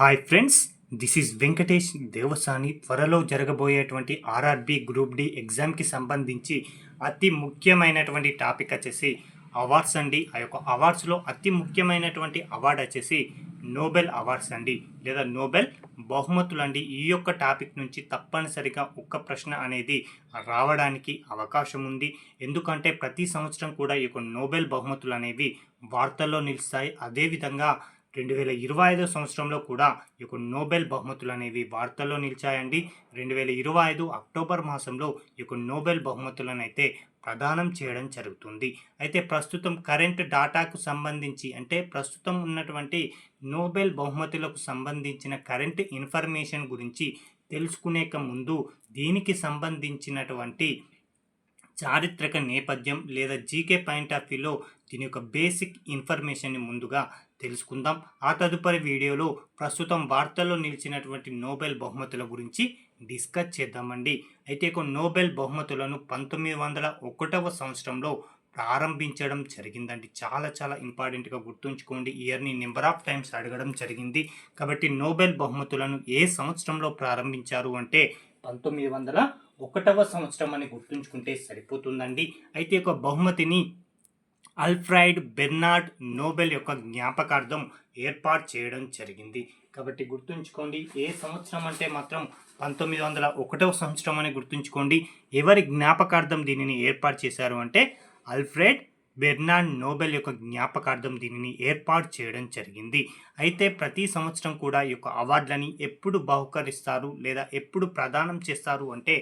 Hi friends this is Venkatesh Devasani. త్వరలో జరగబోయేటువంటి RRB group D ఎగ్జామ్కి సంబంధించి అతి ముఖ్యమైనటువంటి టాపిక్ వచ్చేసి అవార్డ్స్ అండి. ఆ యొక్క అవార్డ్స్లో అతి ముఖ్యమైనటువంటి అవార్డు వచ్చేసి నోబెల్ అవార్డ్స్ అండి. లేదా నోబెల్ బహుమతులు అండి. ఈ యొక్క టాపిక్ నుంచి తప్పనిసరిగా ఒక్క ప్రశ్న అనేది రావడానికి అవకాశం ఉంది. ఎందుకంటే ప్రతి సంవత్సరం కూడా ఈ యొక్క నోబెల్ బహుమతులు అనేవి వార్తల్లో నిలుస్తాయి. అదేవిధంగా రెండు వేల ఇరవై ఐదో సంవత్సరంలో కూడా ఈ యొక్క నోబెల్ బహుమతులు అనేవి వార్తల్లో నిలిచాయండి. రెండు వేల ఇరవై ఐదు అక్టోబర్ మాసంలో ఈ యొక్క నోబెల్ బహుమతులను అయితే ప్రదానం చేయడం జరుగుతుంది. అయితే ప్రస్తుతం కరెంట్ డాటాకు సంబంధించి అంటే ప్రస్తుతం ఉన్నటువంటి నోబెల్ బహుమతులకు సంబంధించిన కరెంట్ ఇన్ఫర్మేషన్ గురించి తెలుసుకునేక ముందు దీనికి సంబంధించినటువంటి చారిత్రక నేపథ్యం లేదా జీకే పాయింట్ ఆఫ్ వ్యూలో దీని యొక్క బేసిక్ ఇన్ఫర్మేషన్ని ముందుగా తెలుసుకుందాం. ఆ తదుపరి వీడియోలో ప్రస్తుతం వార్తల్లో నిలిచినటువంటి నోబెల్ బహుమతుల గురించి డిస్కస్ చేద్దామండి. అయితే ఒక నోబెల్ బహుమతులను పంతొమ్మిది వందల ఒకటవ సంవత్సరంలో ప్రారంభించడం జరిగిందండి. చాలా చాలా ఇంపార్టెంట్గా గుర్తుంచుకోండి. ఇయర్ని నెంబర్ ఆఫ్ టైమ్స్ అడగడం జరిగింది. కాబట్టి నోబెల్ బహుమతులను ఏ సంవత్సరంలో ప్రారంభించారు అంటే పంతొమ్మిది వందల ఒకటవ సంవత్సరం అని గుర్తుంచుకుంటే సరిపోతుందండి. అయితే ఒక బహుమతిని అల్ఫ్రైడ్ బెర్నార్డ్ నోబెల్ యొక్క జ్ఞాపకార్థం ఏర్పాటు చేయడం జరిగింది. కాబట్టి గుర్తుంచుకోండి ఏ సంవత్సరం అంటే మాత్రం పంతొమ్మిది వందల ఒకటవ సంవత్సరం అని గుర్తుంచుకోండి. ఎవరి జ్ఞాపకార్థం దీనిని ఏర్పాటు చేశారు అంటే అల్ఫ్రెడ్ బెర్నార్డ్ నోబెల్ యొక్క జ్ఞాపకార్థం దీనిని ఏర్పాటు చేయడం జరిగింది. అయితే ప్రతి సంవత్సరం కూడా ఈ యొక్క అవార్డులని ఎప్పుడు బహుకరిస్తారు లేదా ఎప్పుడు ప్రదానం చేస్తారు అంటే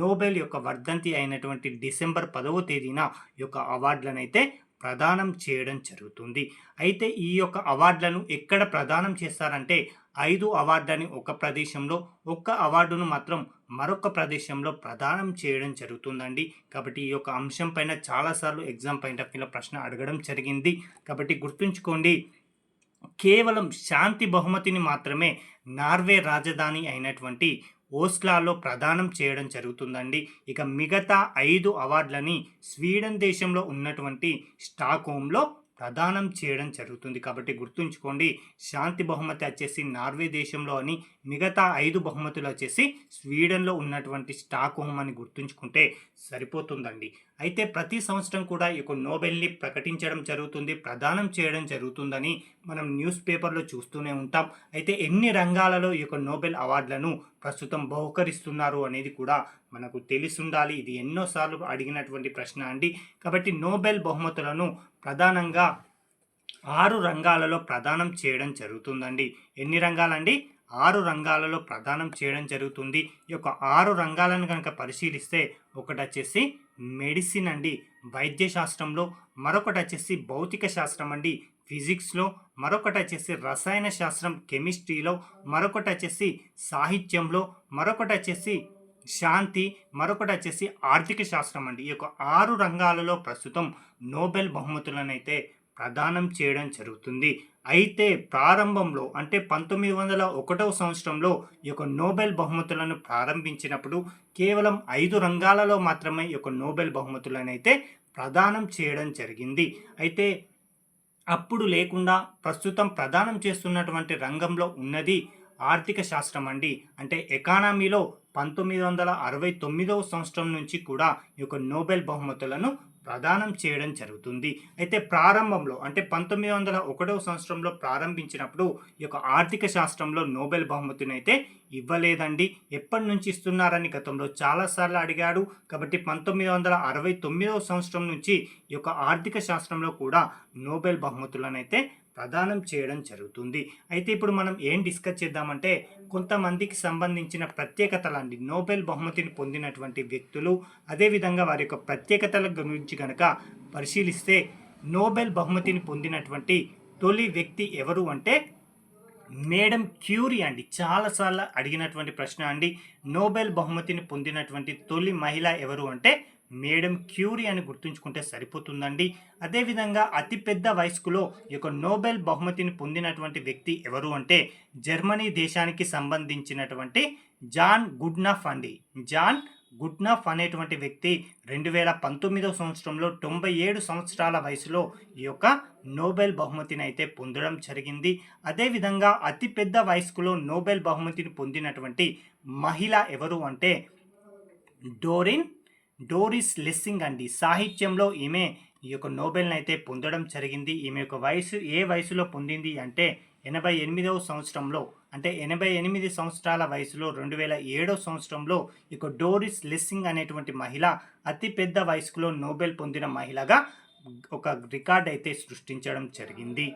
నోబెల్ యొక్క వర్ధంతి అయినటువంటి డిసెంబర్ పదవ తేదీన ఈ యొక్క అవార్డులను అయితే ప్రదానం చేయడం జరుగుతుంది. అయితే ఈ యొక్క అవార్డులను ఎక్కడ ప్రదానం చేస్తారంటే ఐదు అవార్డులని ఒక ప్రదేశంలో ఒక్క అవార్డును మాత్రం మరొక ప్రదేశంలో ప్రదానం చేయడం జరుగుతుందండి. కాబట్టి ఈ యొక్క అంశం పైన చాలాసార్లు ఎగ్జామ్ పాయింట్ ఆఫ్ వ్యూలో ప్రశ్న అడగడం జరిగింది. కాబట్టి గుర్తుంచుకోండి కేవలం శాంతి బహుమతిని మాత్రమే నార్వే రాజధాని అయినటువంటి ఓస్లాలో ప్రదానం చేయడం జరుగుతుందండి. ఇక మిగతా ఐదు అవార్డులని స్వీడన్ దేశంలో ఉన్నటువంటి స్టాక్హోమ్లో ప్రదానం చేయడం జరుగుతుంది. కాబట్టి గుర్తుంచుకోండి శాంతి బహుమతి వచ్చేసి నార్వే దేశంలో అని మిగతా ఐదు బహుమతులు వచ్చేసి స్వీడన్లో ఉన్నటువంటి స్టాక్ హోమ్ అని గుర్తుంచుకుంటే సరిపోతుందండి. అయితే ప్రతి సంవత్సరం కూడా ఈ యొక్క నోబెల్ని ప్రకటించడం జరుగుతుంది ప్రదానం చేయడం జరుగుతుందని మనం న్యూస్ పేపర్లో చూస్తూనే ఉంటాం. అయితే ఎన్ని రంగాలలో ఈ యొక్క నోబెల్ అవార్డులను ప్రస్తుతం బహుకరిస్తున్నారు అనేది కూడా మనకు తెలిసుండాలి. ఇది ఎన్నోసార్లు అడిగినటువంటి ప్రశ్న అండి. కాబట్టి నోబెల్ బహుమతులను ప్రధానంగా ఆరు రంగాలలో ప్రదానం చేయడం జరుగుతుందండి. ఎన్ని రంగాలండి? ఆరు రంగాలలో ప్రదానం చేయడం జరుగుతుంది. ఈ యొక్క ఆరు రంగాలను కనుక పరిశీలిస్తే ఒకటి వచ్చేసి మెడిసిన్ అండి. వైద్య శాస్త్రంలో మరొకటి వచ్చేసి భౌతిక శాస్త్రం అండి. ఫిజిక్స్లో మరొకటి వచ్చేసి రసాయన శాస్త్రం కెమిస్ట్రీలో మరొకటి వచ్చేసి సాహిత్యంలో మరొకటి వచ్చేసి శాంతి మరొకటి వచ్చేసి ఆర్థిక శాస్త్రం అండి. ఈ యొక్క ఆరు రంగాలలో ప్రస్తుతం నోబెల్ బహుమతులనైతే ప్రదానం చేయడం జరుగుతుంది. అయితే ప్రారంభంలో అంటే పంతొమ్మిది వందల ఒకటవ సంవత్సరంలో ఈ యొక్క నోబెల్ బహుమతులను ప్రారంభించినప్పుడు కేవలం ఐదు రంగాలలో మాత్రమే ఈ యొక్క నోబెల్ బహుమతులను అయితే ప్రదానం చేయడం జరిగింది. అయితే అప్పుడు లేకుండా ప్రస్తుతం ప్రదానం చేస్తున్నటువంటి రంగంలో ఉన్నది ఆర్థిక శాస్త్రం అండి. అంటే ఎకానమీలో పంతొమ్మిది వందల అరవై తొమ్మిదవ సంవత్సరం నుంచి కూడా ఈ యొక్క నోబెల్ బహుమతులను ప్రదానం చేయడం జరుగుతుంది. అయితే ప్రారంభంలో అంటే పంతొమ్మిది వందల ఒకటవ సంవత్సరంలో ప్రారంభించినప్పుడు ఈ యొక్క ఆర్థిక శాస్త్రంలో నోబెల్ బహుమతిని అయితే ఇవ్వలేదండి. ఎప్పటి నుంచి ఇస్తున్నారని గతంలో చాలాసార్లు అడిగాడు. కాబట్టి పంతొమ్మిది వందల అరవై తొమ్మిదవ సంవత్సరం నుంచి ఈ యొక్క ఆర్థిక శాస్త్రంలో కూడా నోబెల్ బహుమతులను అయితే ప్రదానం చేయడం జరుగుతుంది. అయితే ఇప్పుడు మనం ఏం డిస్కస్ చేద్దామంటే కొంతమందికి సంబంధించిన ప్రత్యేకతలండి నోబెల్ బహుమతిని పొందినటువంటి వ్యక్తులు అదేవిధంగా వారి యొక్క ప్రత్యేకతల గురించి కనుక పరిశీలిస్తే నోబెల్ బహుమతిని పొందినటువంటి తొలి వ్యక్తి ఎవరు అంటే మేడం క్యూరీ అండి. చాలాసార్లు అడిగినటువంటి ప్రశ్న అండి. నోబెల్ బహుమతిని పొందినటువంటి తొలి మహిళ ఎవరు అంటే మేడం క్యూరీ అని గుర్తుంచుకుంటే సరిపోతుందండి. అదేవిధంగా అతిపెద్ద వయస్కులో ఈ యొక్క నోబెల్ బహుమతిని పొందినటువంటి వ్యక్తి ఎవరు అంటే జర్మనీ దేశానికి సంబంధించినటువంటి జాన్ గుడ్నఫ్ అండి. జాన్ గుడ్నఫ్ అనేటువంటి వ్యక్తి రెండు వేల పంతొమ్మిదవ సంవత్సరంలో తొంభై ఏడు సంవత్సరాల వయసులో ఈ యొక్క నోబెల్ బహుమతిని అయితే పొందడం జరిగింది. అదేవిధంగా అతిపెద్ద వయస్కులో నోబెల్ బహుమతిని పొందినటువంటి మహిళ ఎవరు అంటే డోరిన్ డోరిస్ లెస్సింగ్ అండి. సాహిత్యంలో ఈమె ఈ యొక్క నోబెల్ని అయితే పొందడం జరిగింది. ఈమె యొక్క వయసు ఏ వయసులో పొందింది అంటే ఎనభై ఎనిమిదవ సంవత్సరంలో అంటే ఎనభై ఎనిమిది సంవత్సరాల వయసులో రెండు వేల ఏడవ సంవత్సరంలో ఈ డోరిస్ లెస్సింగ్ అనేటువంటి మహిళ అతి పెద్ద వయసులో నోబెల్ పొందిన మహిళగా ఒక రికార్డ్ అయితే సృష్టించడం జరిగింది.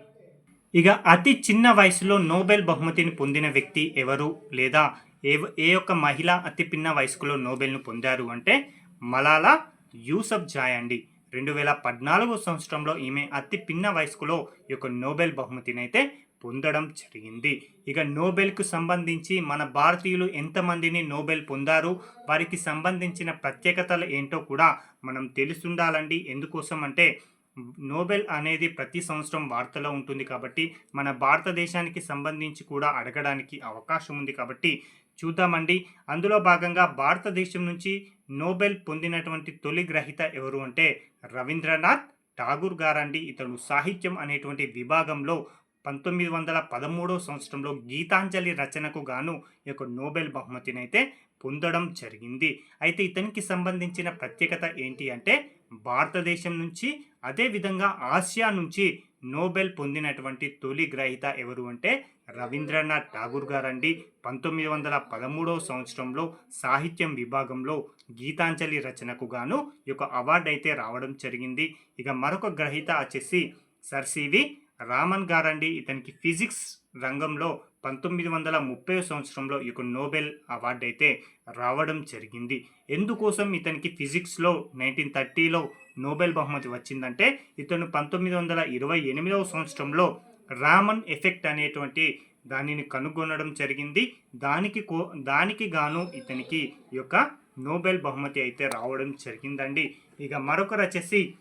ఇక అతి చిన్న వయసులో నోబెల్ బహుమతిని పొందిన వ్యక్తి ఎవరు లేదా ఏ ఏ యొక్క మహిళ అతి పిన్న వయసులో నోబెల్ను పొందారు అంటే మలాలా యూసఫ్ జాయండి అండి. రెండు వేల పద్నాలుగు సంవత్సరంలో ఈమె అతి పిన్న వయస్కులో ఈ యొక్క నోబెల్ బహుమతిని అయితే పొందడం జరిగింది. ఇక నోబెల్కు సంబంధించి మన భారతీయులు ఎంతమందిని నోబెల్ పొందారు వారికి సంబంధించిన ప్రత్యేకతలు ఏంటో కూడా మనం తెలుసుండాలండి. ఎందుకోసం అంటే నోబెల్ అనేది ప్రతి సంవత్సరం వార్తలో ఉంటుంది కాబట్టి మన భారతదేశానికి సంబంధించి కూడా అడగడానికి అవకాశం ఉంది కాబట్టి చూద్దామండి. అందులో భాగంగా భారతదేశం నుంచి నోబెల్ పొందినటువంటి తొలి గ్రహీత ఎవరు అంటే రవీంద్రనాథ్ ఠాగూర్ గారండి. ఇతడు సాహిత్యం అనేటువంటి విభాగంలో పంతొమ్మిది వందల పదమూడవ సంవత్సరంలో గీతాంజలి రచనకు గాను ఈ యొక్క నోబెల్ బహుమతిని అయితే పొందడం జరిగింది. అయితే ఇతనికి సంబంధించిన ప్రత్యేకత ఏంటి అంటే భారతదేశం నుంచి అదేవిధంగా ఆసియా నుంచి నోబెల్ పొందినటువంటి తొలి గ్రహీత ఎవరు అంటే రవీంద్రనాథ్ ఠాగూర్ గారండి. పంతొమ్మిది వందల పదమూడవ సంవత్సరంలో సాహిత్యం విభాగంలో గీతాంజలి రచనకు గాను ఈ యొక్క అవార్డు అయితే రావడం జరిగింది. ఇక మరొక గ్రహీత వచ్చేసి సర్ సివి రామన్ గారండి. ఇతనికి ఫిజిక్స్ రంగంలో పంతొమ్మిది వందల ముప్పై సంవత్సరంలో ఈ యొక్క నోబెల్ అవార్డు అయితే రావడం జరిగింది. ఎందుకోసం ఇతనికి ఫిజిక్స్లో నైన్టీన్ థర్టీలో నోబెల్ బహుమతి వచ్చిందంటే ఇతను పంతొమ్మిది వందల ఇరవై ఎనిమిదవ సంవత్సరంలో రామన్ ఎఫెక్ట్ అనేటువంటి దానిని కనుగొనడం జరిగింది. దానికి కో దానికి గాను ఇతనికి యొక్క నోబెల్ బహుమతి అయితే రావడం జరిగిందండి. ఇక మరొకరు వచ్చేసి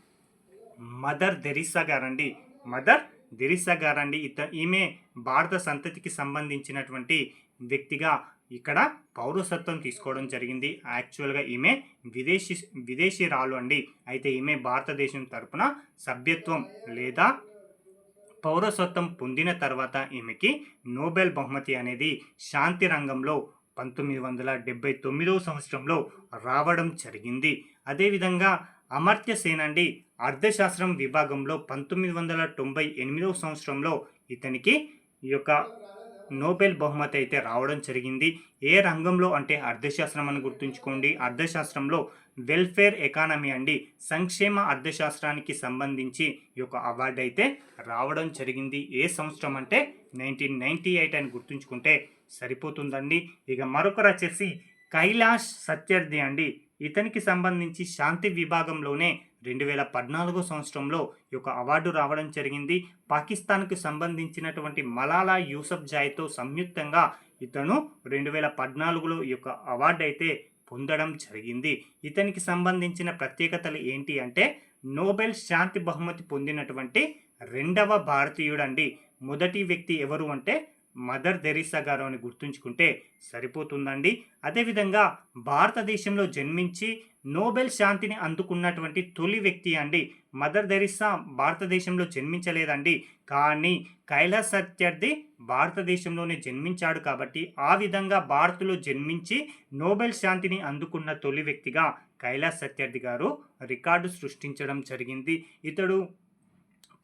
మదర్ దెరిసా గారండి. మదర్ దెరిసా గారండి. ఇత ఈమె భారత సంతతికి సంబంధించినటువంటి వ్యక్తిగా ఇక్కడ పౌరసత్వం తీసుకోవడం జరిగింది. యాక్చువల్గా ఈమె విదేశీ విదేశీ రాలు అండి. అయితే ఈమె భారతదేశం తరపున సభ్యత్వం లేదా పౌరసత్వం పొందిన తర్వాత ఈమెకి నోబెల్ బహుమతి అనేది శాంతి రంగంలో పంతొమ్మిది వందల డెబ్బై తొమ్మిదవ సంవత్సరంలో రావడం జరిగింది. అదేవిధంగా అమర్త్య సేన్ అండి అర్థశాస్త్రం విభాగంలో పంతొమ్మిది వందల తొంభై ఎనిమిదవ సంవత్సరంలో ఇతనికి ఈ యొక్క నోబెల్ బహుమతి అయితే రావడం జరిగింది. ఏ రంగంలో అంటే అర్థశాస్త్రం అని గుర్తుంచుకోండి. అర్థశాస్త్రంలో వెల్ఫేర్ ఎకానమీ అండి. సంక్షేమ అర్థశాస్త్రానికి సంబంధించి ఈ యొక్క అవార్డు అయితే రావడం జరిగింది. ఏ సంవత్సరం అంటే నైన్టీన్ నైంటీ ఎయిట్ అని గుర్తుంచుకుంటే సరిపోతుందండి. ఇక మరొకరు వచ్చేసి కైలాష్ సత్యర్థి అండి. ఇతనికి సంబంధించి శాంతి విభాగంలోనే రెండు వేల పద్నాలుగో సంవత్సరంలో ఈ యొక్క అవార్డు రావడం జరిగింది. పాకిస్తాన్కు సంబంధించినటువంటి మలాలా యూసఫ్ జాయ్తో సంయుక్తంగా ఇతను రెండు వేల పద్నాలుగులో ఈ యొక్క అవార్డు అయితే పొందడం జరిగింది. ఇతనికి సంబంధించిన ప్రత్యేకతలు ఏంటి అంటే నోబెల్ శాంతి బహుమతి పొందినటువంటి రెండవ భారతీయుడండి. మొదటి వ్యక్తి ఎవరు అంటే మదర్ తెరీసా గారు అని గుర్తుంచుకుంటే సరిపోతుందండి. అదేవిధంగా భారతదేశంలో జన్మించి నోబెల్ శాంతిని అందుకున్నటువంటి తొలి వ్యక్తి అండి. మదర్ తెరీసా భారతదేశంలో జన్మించలేదండి. కానీ కైలాస్ సత్యార్థి భారతదేశంలోనే జన్మించాడు కాబట్టి ఆ విధంగా భారత్లో జన్మించి నోబెల్ శాంతిని అందుకున్న తొలి వ్యక్తిగా కైలాస్ సత్యార్థి గారు రికార్డు సృష్టించడం జరిగింది. ఇతడు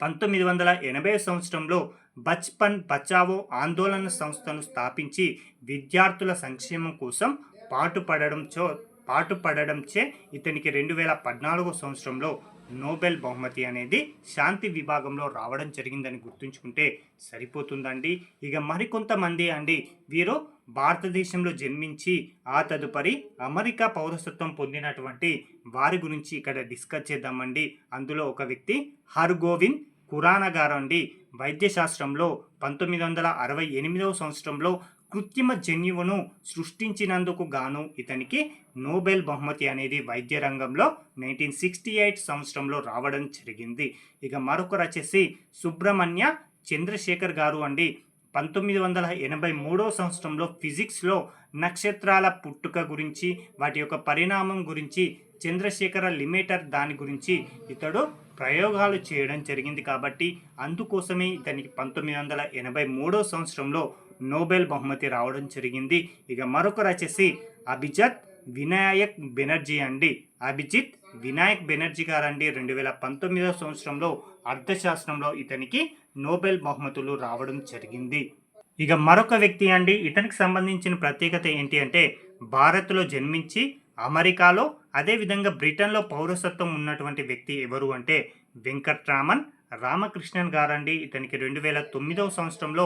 పంతొమ్మిది వందల ఎనభై సంవత్సరంలో బచ్పన్ బచావో ఆందోళన సంస్థను స్థాపించి విద్యార్థుల సంక్షేమం కోసం పాటుపడడంతో పాటుపడడంచే ఇతనికి రెండు వేల పద్నాలుగో సంవత్సరంలో నోబెల్ బహుమతి అనేది శాంతి విభాగంలో రావడం జరిగిందని గుర్తుంచుకుంటే సరిపోతుందండి. ఇక మరికొంతమంది అండి. వీరు భారతదేశంలో జన్మించి ఆ తదుపరి అమెరికా పౌరసత్వం పొందినటువంటి వారి గురించి ఇక్కడ డిస్కస్ చేద్దామండి. అందులో ఒక వ్యక్తి హర్గోవింద్ ఖురానా గారు అండి వైద్యశాస్త్రంలో పంతొమ్మిది వందల అరవై ఎనిమిదవ సంవత్సరంలో కృత్రిమ జన్యువును సృష్టించినందుకు గాను ఇతనికి నోబెల్ బహుమతి అనేది వైద్య రంగంలో నైన్టీన్ సిక్స్టీ ఎయిట్ సంవత్సరంలో రావడం జరిగింది. ఇక మరొకరు వచ్చేసి సుబ్రహ్మణ్య చంద్రశేఖర్ గారు అండి. పంతొమ్మిది వందల ఎనభై మూడో సంవత్సరంలో ఫిజిక్స్లో నక్షత్రాల పుట్టుక గురించి వాటి యొక్క పరిణామం గురించి చంద్రశేఖర లిమేటర్ దాని గురించి ఇతడు ప్రయోగాలు చేయడం జరిగింది కాబట్టి అందుకోసమే ఇతనికి పంతొమ్మిది వందల ఎనభై మూడో సంవత్సరంలో నోబెల్ బహుమతి రావడం జరిగింది. ఇక మరొకరు వచ్చేసి అభిజత్ వినాయక్ బెనర్జీ అండి. అభిజిత్ వినాయక్ బెనర్జీ గారండి. రెండు వేల పంతొమ్మిదవ సంవత్సరంలో అర్థశాస్త్రంలో ఇతనికి నోబెల్ బహుమతులు రావడం జరిగింది. ఇక మరొక వ్యక్తి అండి ఇతనికి సంబంధించిన ప్రత్యేకత ఏంటి అంటే భారత్లో జన్మించి అమెరికాలో అదేవిధంగా బ్రిటన్లో పౌరసత్వం ఉన్నటువంటి వ్యక్తి ఎవరు అంటే వెంకట్రామన్ రామకృష్ణన్ గారండి. ఇతనికి రెండు వేల తొమ్మిదవ సంవత్సరంలో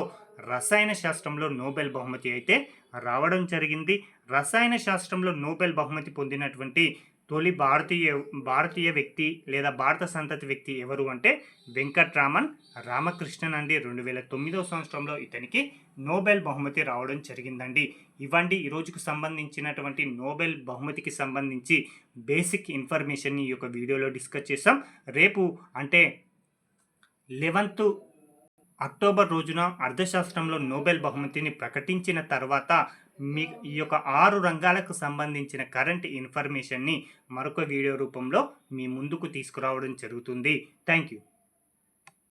రసాయన శాస్త్రంలో నోబెల్ బహుమతి అయితే రావడం జరిగింది. రసాయన శాస్త్రంలో నోబెల్ బహుమతి పొందినటువంటి తొలి భారతీయ భారతీయ వ్యక్తి లేదా భారత సంతతి వ్యక్తి ఎవరు అంటే వెంకట్రామన్ రామకృష్ణన్ అండి. రెండు వేల తొమ్మిదవ సంవత్సరంలో ఇతనికి నోబెల్ బహుమతి రావడం జరిగిందండి. ఇవ్వండి ఈ సంబంధించినటువంటి నోబెల్ బహుమతికి సంబంధించి బేసిక్ ఇన్ఫర్మేషన్ ఈ యొక్క వీడియోలో డిస్కస్ చేసాం రేపు అంటే లెవెన్త్ అక్టోబర్ రోజున అర్థశాస్త్రంలో నోబెల్ బహుమతిని ప్రకటించిన తర్వాత మీ ఈ యొక్క ఆరు రంగాలకు సంబంధించిన కరెంట్ ఇన్ఫర్మేషన్ని మరొక వీడియో రూపంలో మీ ముందుకు తీసుకురావడం జరుగుతుంది. Thank you